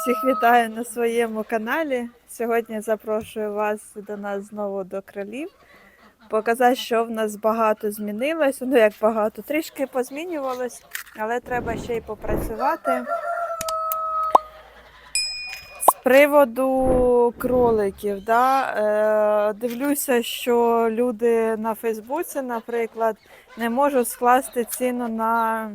Всіх вітаю на своєму каналі. Сьогодні запрошую вас до нас знову до кролів. Показати, що в нас багато змінилось. Ну як багато, трішки позмінювалось, але треба ще й попрацювати. З приводу кроликів, да, е, дивлюся, що люди на Фейсбуці, наприклад, не можуть скласти ціну на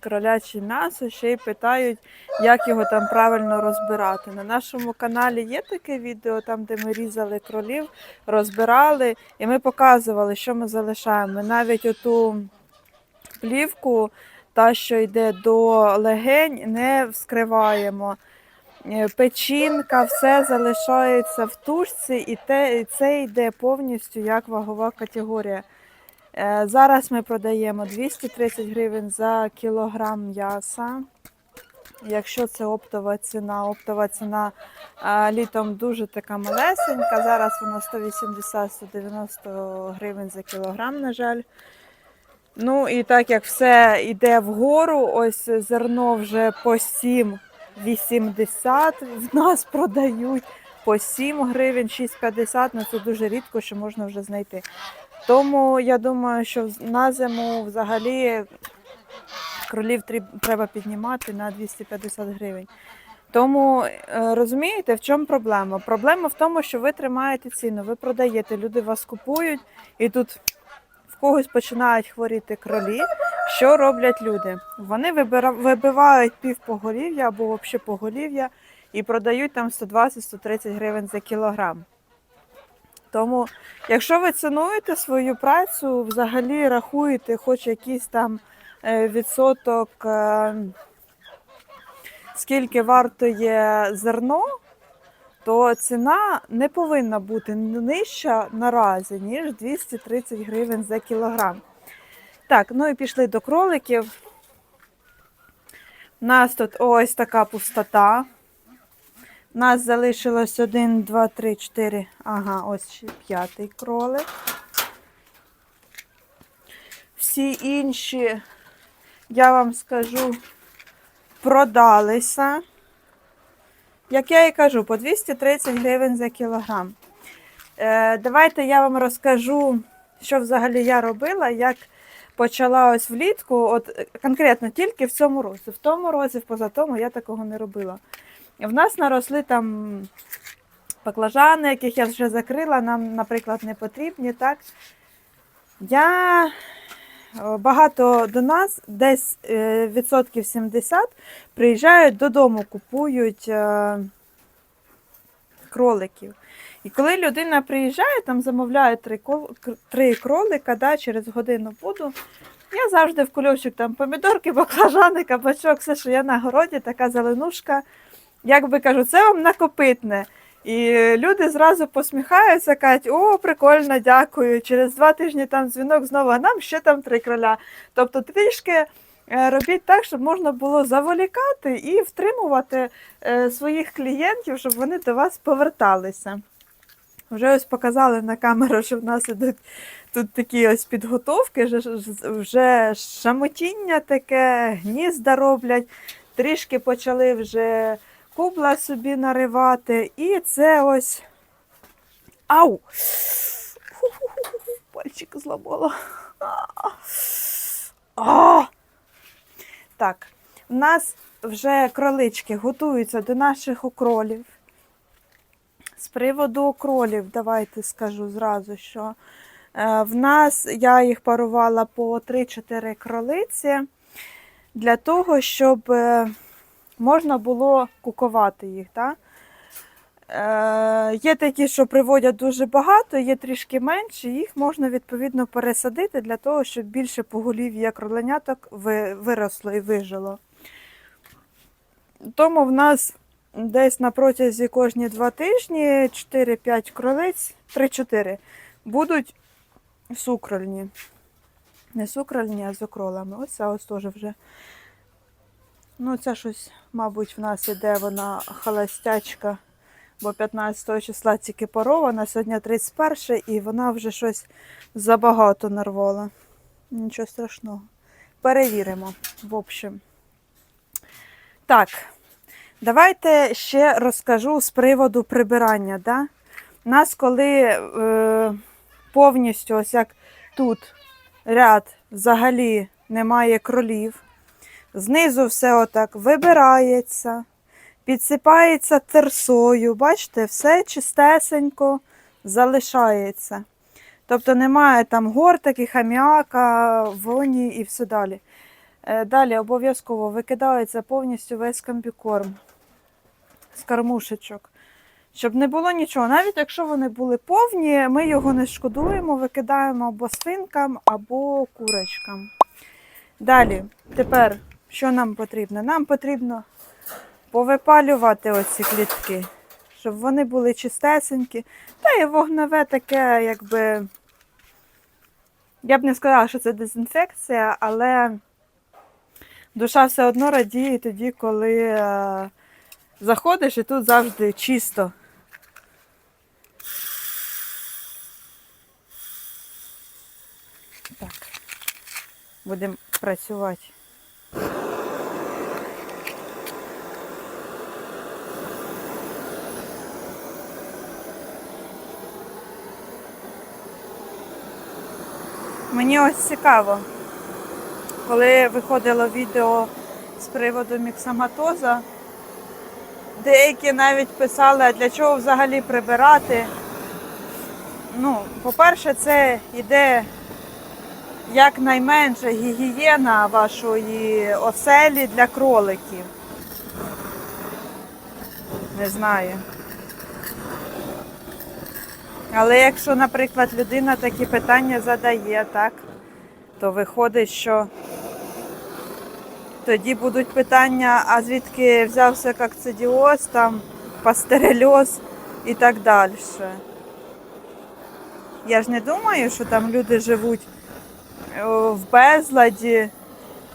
кроляче м'ясо, ще й питають, як його там правильно розбирати. На нашому каналі є таке відео, там, де ми різали кролів, розбирали, і ми показували, що ми залишаємо. Навіть оту плівку, та, що йде до легень, не вскриваємо. Е, Печінка, все залишається в тушці, і те, і це йде повністю як вагова категорія. Е, Зараз ми продаємо 230 гривень за кілограм м'яса. Якщо це оптова ціна, оптова ціна літом дуже така малесенька. Зараз вона 180-190 гривень за кілограм, на жаль. Ну і так як все йде вгору, ось зерно вже по 7,80 в нас продають по 7 гривень, 6,50, ну це дуже рідко, що можна вже знайти. Тому я думаю, що на зиму взагалі кролів треба піднімати на 250 гривень. Тому е, розумієте, в чому проблема? Проблема в тому, що ви тримаєте ціну, ви продаєте, люди вас купують, і тут в когось починають хворіти кролі. Що роблять люди? Вони вибивають пів поголів'я або взагалі поголів'я і продають там 120-130 гривень за кілограм. Тому, якщо ви цінуєте свою працю, взагалі рахуєте хоч якийсь там е, відсоток, е, скільки вартує зерно, то ціна не повинна бути нижча наразі, ніж 230 гривень за кілограм. Так, ну і пішли до кроликів. У нас тут ось така пустота. У нас залишилось 1, 2, 3, 4. Ага, ось п'ятий кролик. Всі інші, я вам скажу, продалися. Як я і кажу, по 230 гривень за кілограм. Е, давайте я вам розкажу, що взагалі я робила, як почала ось влітку, от конкретно тільки в цьому році. В тому році, в позатому я такого не робила. В нас наросли там баклажани, яких я вже закрила, нам, наприклад, не потрібні. Так? Я е, багато до нас, десь е, відсотків 70, приїжджають додому, купують е, кроликів. І коли людина приїжджає, там замовляє три, три кролика, да, через годину буду. Я завжди в кульочок там помідорки, баклажани, кабачок, все, що я на городі, така зеленушка. Як би кажу, це вам накопитне. І люди зразу посміхаються, кажуть, о, прикольно, дякую. Через два тижні там дзвінок знову, а нам ще там три кроля. Тобто трішки е, робіть так, щоб можна було заволікати і втримувати е, своїх клієнтів, щоб вони до вас поверталися. Вже ось показали на камеру, що в нас ідуть тут такі ось підготовки, вже, вже шамотіння таке, гнізда роблять, трішки почали вже кубла собі наривати. І це ось. Ау! Пальчик зламала. А! Так, в нас вже кролички готуються до наших окролів. З приводу окролів, давайте скажу зразу, що е, в нас я їх парувала по 3-4 кролиці для того, щоб е, можна було кукувати їх. Так? Е, є такі, що приводять дуже багато, є трішки менше, їх можна відповідно пересадити для того, щоб більше поголів'я кроленяток виросло і вижило. Тому в нас десь на протязі кожні два тижні 4-5 кролиць, 3-4 будуть сукрольні. Не сукрольні, а з окролами. Ось ця ось теж вже. Ну, це щось, мабуть, в нас іде вона холостячка, бо 15 числа тільки порована, сьогодні 31 і вона вже щось забагато нарвала. Нічого страшного. Перевіримо, в общем. Так, Давайте ще розкажу з приводу прибирання. Да? Нас, коли е, повністю, ось як тут ряд взагалі немає кролів, знизу все отак вибирається, підсипається терсою. Бачите, все чистесенько залишається. Тобто немає там гортики, хам'яка, воні і все далі. Е, Далі обов'язково викидається повністю весь комбікорм з кормушечок. Щоб не було нічого. Навіть якщо вони були повні, ми його не шкодуємо, викидаємо або свинкам, або курочкам. Далі, тепер, що нам потрібно? Нам потрібно повипалювати оці клітки, щоб вони були чистесенькі. Та і вогневе таке, якби. Я б не сказала, що це дезінфекція, але душа все одно радіє тоді, коли е, заходиш і тут завжди чисто. Так, будемо працювати. Мені ось цікаво, коли виходило відео з приводу міксоматоза, деякі навіть писали, а для чого взагалі прибирати. Ну, по-перше, це йде якнайменше гігієна вашої оселі для кроликів. Не знаю. Але якщо, наприклад, людина такі питання задає, так, то виходить, що тоді будуть питання, а звідки взявся кокцидіоз, там, пастерельоз і так далі. Я ж не думаю, що там люди живуть в безладі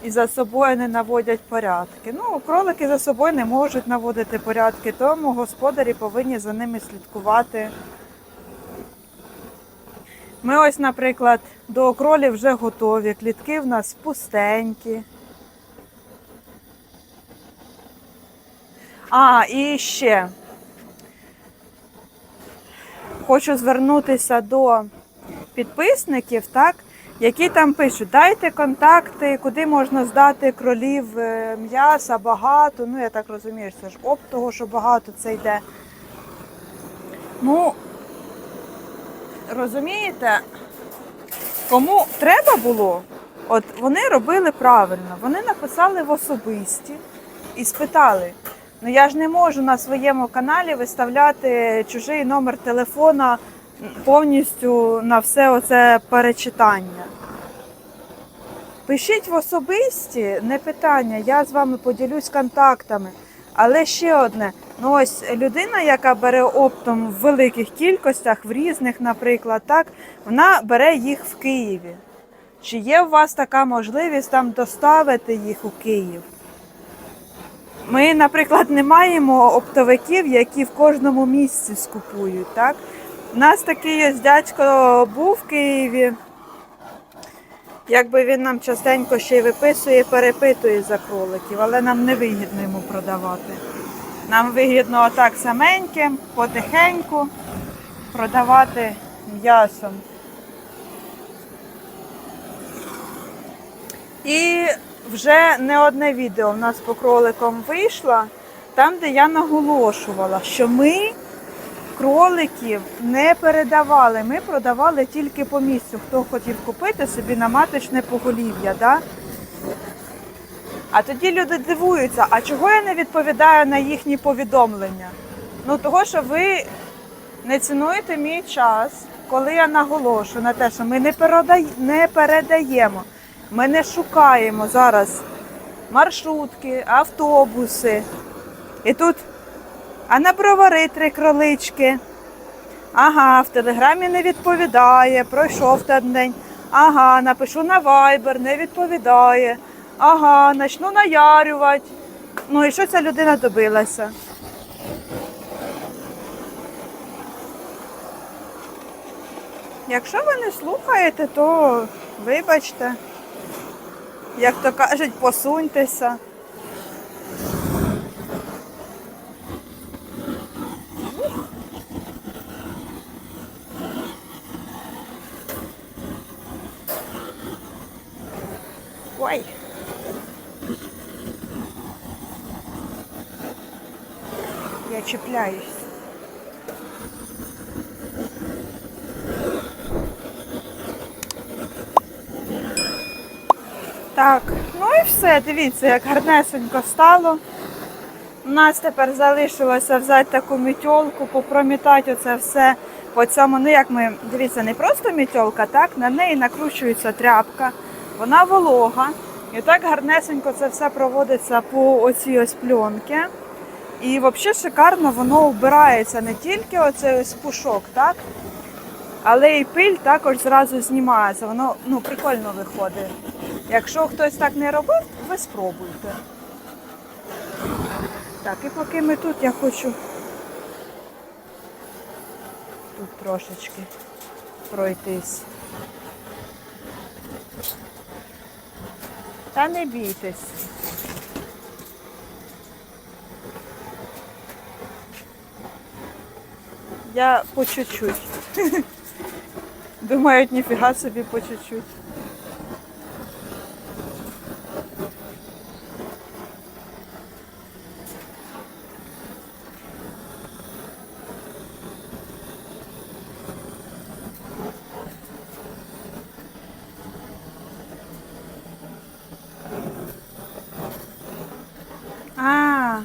і за собою не наводять порядки. Ну, кролики за собою не можуть наводити порядки, тому господарі повинні за ними слідкувати. Ми ось, наприклад, до кролів вже готові. Клітки в нас пустенькі. А, і ще хочу звернутися до підписників, так, які там пишуть, дайте контакти, куди можна здати кролів е, м'яса, багато. Ну, я так розумію, це ж опт того, що багато це йде. Ну, розумієте, кому треба було, от вони робили правильно. Вони написали в особисті і спитали. Ну я ж не можу на своєму каналі виставляти чужий номер телефона повністю на все оце перечитання. Пишіть в особисті, не питання, я з вами поділюсь контактами. Але ще одне, ну ось людина, яка бере оптом в великих кількостях, в різних, наприклад, так, вона бере їх в Києві. Чи є у вас така можливість там доставити їх у Київ? Ми, наприклад, не маємо оптовиків, які в кожному місці скупують. Так? У нас такий ось дядько був в Києві. Якби він нам частенько ще й виписує, перепитує за кроликів, але нам не вигідно йому продавати. Нам вигідно отак саменьким, потихеньку продавати м'ясом. І вже не одне відео в нас по кроликам вийшло, там, де я наголошувала, що ми кроликів не передавали. Ми продавали тільки по місцю, хто хотів купити собі на маточне поголів'я. Да? А тоді люди дивуються, а чого я не відповідаю на їхні повідомлення? Ну, того, що ви не цінуєте мій час, коли я наголошую на те, що ми не, передай... не передаємо, ми не шукаємо зараз маршрутки, автобуси. І тут, а на бровари три кролички. Ага, в телеграмі не відповідає, пройшов ten день. Ага, напишу на Viber, не відповідає. Ага, почну наярювати. Ну і що ця людина добилася? Якщо ви не слухаєте, то вибачте. Як то кажуть, посуньтеся. Я. Так, ну і все, дивіться, як гарнесенько стало. У нас тепер залишилося взяти таку мітьолку, попромітати оце все по цьому. Ну як ми, дивіться, не просто мітьолка, так, на неї накручується тряпка, вона волога. І так гарнесенько це все проводиться по оцій ось пленки. І взагалі шикарно воно вбирається не тільки оцей ось пушок, так? Але і пиль також зразу знімається. Воно ну, прикольно виходить. Якщо хтось так не робив, ви спробуйте. Так, і поки ми тут, я хочу тут трошечки пройтись. Та не бійтесь. Я по чуть-чуть. Думають, ніфіга собі по чуть-чуть. А,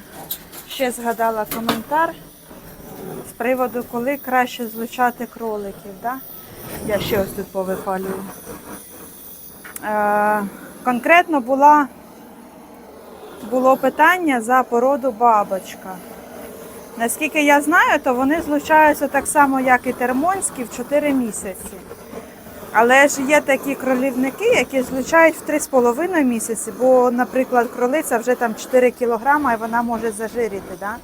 ще згадала коментар приводу, коли краще злучати кроликів. Да? Я ще ось тут повипалюю. Е, конкретно була, було питання за породу бабочка. Наскільки я знаю, то вони злучаються так само, як і термонські, в 4 місяці. Але ж є такі кролівники, які злучають в 3,5 місяці, бо, наприклад, кролиця вже там 4 кілограми і вона може зажиріти. Да?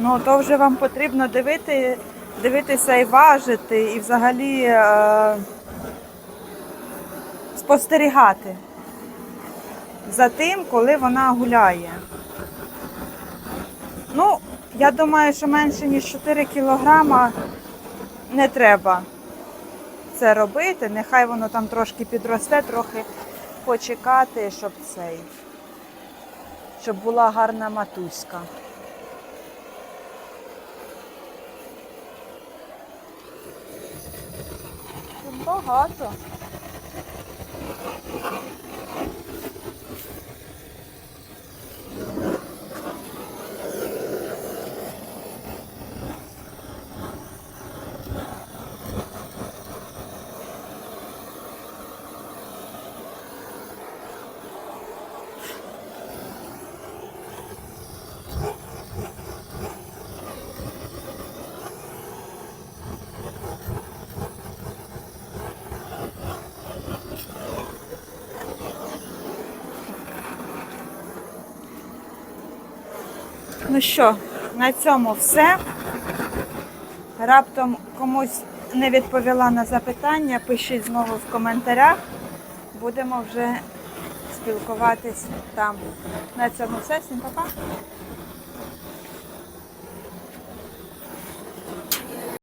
Ну, то вже вам потрібно дивити, дивитися і важити, і взагалі е, спостерігати за тим, коли вона гуляє. Ну, я думаю, що менше ніж 4 кілограма не треба це робити. Нехай воно там трошки підросте, трохи почекати, щоб цей, щоб була гарна матуська. Тут Ну що, на цьому все. Раптом комусь не відповіла на запитання, пишіть знову в коментарях. Будемо вже спілкуватись там. На цьому все. Всім па-па.